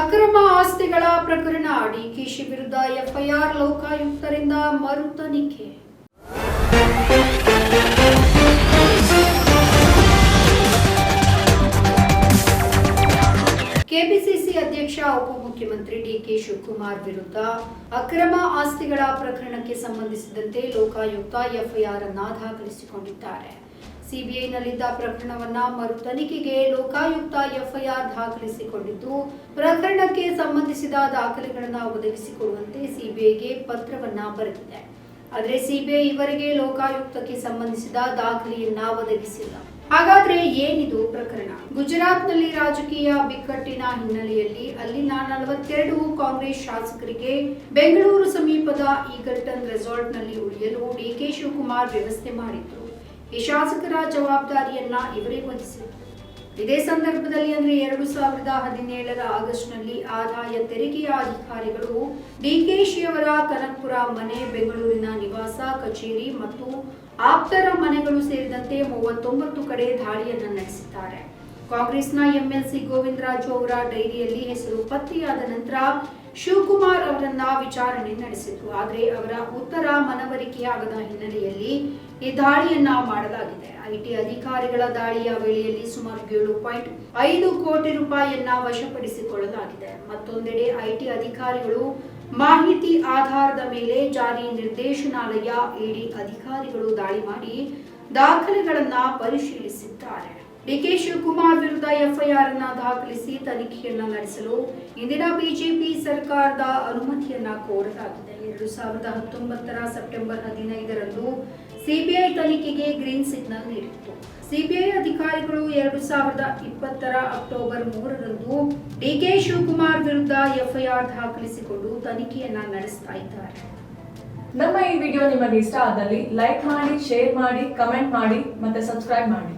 ಅಕ್ರಮ ಆಸ್ತಿಗಳ ಪ್ರಕರಣ ಡಿಕೆಶಿ ವಿರುದ್ಧ ಎಫ್ಐಆರ್ ಲೋಕಾಯುಕ್ತರಿಂದ ಮರು ತನಿಖೆ ಕೆಪಿಸಿಸಿ ಅಧ್ಯಕ್ಷ, ಉಪಮುಖ್ಯಮಂತ್ರಿ ಡಿಕೆ ಶಿವಕುಮಾರ್ ವಿರುದ್ಧ ಅಕ್ರಮ ಆಸ್ತಿಗಳ ಪ್ರಕರಣಕ್ಕೆ ಸಂಬಂಧಿಸಿದಂತೆ ಲೋಕಾಯುಕ್ತ ಎಫ್ಐಆರ್ ಅನ್ನ ದಾಖಲಿಸಿಕೊಂಡಿದ್ದಾರೆ. ಸಿಬಿಐನಲ್ಲಿದ್ದ ಪ್ರಕರಣವನ್ನ ಮರು ತನಿಖೆಗೆ ಲೋಕಾಯುಕ್ತ ಎಫ್ಐಆರ್ ದಾಖಲಿಸಿಕೊಂಡಿದ್ದು, ಪ್ರಕರಣಕ್ಕೆ ಸಂಬಂಧಿಸಿದ ದಾಖಲೆಗಳನ್ನು ಒದಗಿಸಿಕೊಡುವಂತೆ ಸಿಬಿಐಗೆ ಪತ್ರವನ್ನ ಬರೆದಿದೆ. ಆದರೆ ಸಿಬಿಐ ಈವರೆಗೆ ಲೋಕಾಯುಕ್ತಕ್ಕೆ ಸಂಬಂಧಿಸಿದ ದಾಖಲೆಯನ್ನ ಒದಗಿಸಿಲ್ಲ. ಹಾಗಾದ್ರೆ ಏನಿದು ಪ್ರಕರಣ? ಗುಜರಾತ್ನಲ್ಲಿ ರಾಜಕೀಯ ಬಿಕ್ಕಟ್ಟಿನ ಹಿನ್ನೆಲೆಯಲ್ಲಿ ಅಲ್ಲಿನ ನಲವತ್ತೆರಡು ಕಾಂಗ್ರೆಸ್ ಶಾಸಕರಿಗೆ ಬೆಂಗಳೂರು ಸಮೀಪದ ಈಗಲ್ಟನ್ ರೆಸಾರ್ಟ್ನಲ್ಲಿ ಉಳಿಯಲು ಡಿಕೆ ಶಿವಕುಮಾರ್ ವ್ಯವಸ್ಥೆ ಮಾಡಿದ್ರು. ಈ ಶಾಸಕರ ಜವಾಬ್ದಾರಿಯನ್ನ ಇವರೇ ವಹಿಸಿದ್ರು ಇದೇ ಸಂದರ್ಭದಲ್ಲಿ ಅಂದ್ರೆ ಎರಡು ಸಾವಿರದ ಹದಿನೇಳರ ಆಗಸ್ಟ್ನಲ್ಲಿ ಆದಾಯ ತೆರಿಗೆಯ ಅಧಿಕಾರಿಗಳು ಡಿಕೆಶಿ ಅವರ ಕನಕಪುರ ಮನೆ, ಬೆಂಗಳೂರಿನ ನಿವಾಸ, ಕಚೇರಿ ಮತ್ತು ಆಪ್ತರ ಮನೆಗಳು ಸೇರಿದಂತೆ ಮೂವತ್ತೊಂಬತ್ತು ಕಡೆ ದಾಳಿಯನ್ನು ನಡೆಸಿದ್ದಾರೆ. ಕಾಂಗ್ರೆಸ್ನ ಎಂಎಲ್ಸಿ ಗೋವಿಂದರಾಜು ಅವರ ಡೈರಿಯಲ್ಲಿ ಹೆಸರು ಪತ್ತೆಯಾದ ನಂತರ ಶಿವಕುಮಾರ್ ಅವರನ್ನ ವಿಚಾರಣೆ ನಡೆಸಿತು ಆದರೆ ಅವರ ಉತ್ತರ ಮನವರಿಕೆಯಾಗದ ಹಿನ್ನೆಲೆಯಲ್ಲಿ ಈ ದಾಳಿಯನ್ನ ಮಾಡಲಾಗಿದೆ. ಐಟಿ ಅಧಿಕಾರಿಗಳ ದಾಳಿಯ ವೇಳೆಯಲ್ಲಿ ಸುಮಾರು ಏಳು ಪಾಯಿಂಟ್ ಐದು ಕೋಟಿ ರೂಪಾಯಿಯನ್ನ ವಶಪಡಿಸಿಕೊಳ್ಳಲಾಗಿದೆ. ಮತ್ತೊಂದೆಡೆ ಐಟಿ ಅಧಿಕಾರಿಗಳು ಮಾಹಿತಿ ಆಧಾರದ ಮೇಲೆ ಜಾರಿ ನಿರ್ದೇಶನಾಲಯ ಇಡಿ ಅಧಿಕಾರಿಗಳು ದಾಳಿ ಮಾಡಿ ದಾಖಲೆಗಳನ್ನ ಪರಿಶೀಲಿಸಿದ್ದಾರೆ. ಡಿಕೆ ಶಿವಕುಮಾರ್ ವಿರುದ್ಧ ಎಫ್ಐಆರ್ ಅನ್ನ ದಾಖಲಿಸಿ ತನಿಖೆಯನ್ನ ನಡೆಸಲು ಇಂದಿನ ಬಿಜೆಪಿ ಸರ್ಕಾರದ ಅನುಮತಿಯನ್ನ ಕೋರಲಾಗಿದೆ. ಎರಡು ಸಾವಿರದ ಹತ್ತೊಂಬತ್ತರ ಸೆಪ್ಟೆಂಬರ್ ಹದಿನೈದರಂದು ಸಿಬಿಐ ತನಿಖೆಗೆ ಗ್ರೀನ್ ಸಿಗ್ನಲ್ ನೀಡಿತ್ತು. ಸಿಬಿಐ ಅಧಿಕಾರಿಗಳು ಎರಡು ಸಾವಿರದ ಇಪ್ಪತ್ತರ ಅಕ್ಟೋಬರ್ ಮೂರರಂದು ಡಿಕೆ ಶಿವಕುಮಾರ್ ವಿರುದ್ಧ ಎಫ್ಐಆರ್ ದಾಖಲಿಸಿಕೊಂಡು ತನಿಖೆಯನ್ನ ನಡೆಸ್ತಾ ಇದ್ದಾರೆ. ನಮ್ಮ ಈ ವಿಡಿಯೋ ನಿಮಗೆ ಇಷ್ಟ ಆದಲ್ಲಿ ಲೈಕ್ ಮಾಡಿ, ಶೇರ್ ಮಾಡಿ, ಕಮೆಂಟ್ ಮಾಡಿ ಮತ್ತೆ ಸಬ್ಸ್ಕ್ರೈಬ್ ಮಾಡಿ.